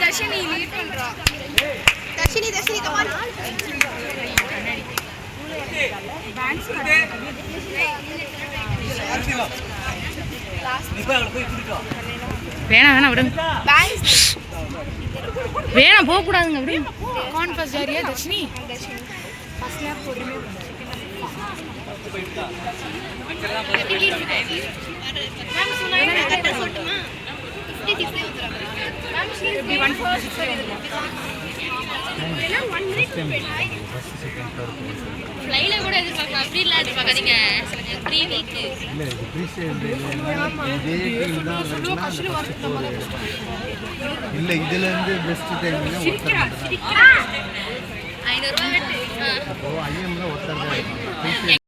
Dharshini lead பண்றா Dharshini Dharshini come on வேணாம் வேணாம் விடுங்க வேணாம் போகக்கூடாதுங்க விடுங்க கான் ஃபர்ஸ்ட் ஜாரியா தர்ஷினி மேம் சொன்னாங்க கரெக்டா சொல்லட்டுமா 50 display வந்துறாங்க ma'am she is one first இல்ல 1 ஃளைல கூட எதிர்பார்க்கலாம். அப்படி இல்ல எதிர்பார்க்காதீங்க. ப்ரீ வீக் இல்லை இது ப்ரீசேல் இதே டீம் தான் வருதுன்னா இல்லை இதுலேருந்து பெஸ்ட் டைம்னா ஒருத்தர் ஐநூறுரூவா வெட்டு. அப்போ ஐஎம்ல ஒருத்தர் தான் இருப்பாங்க.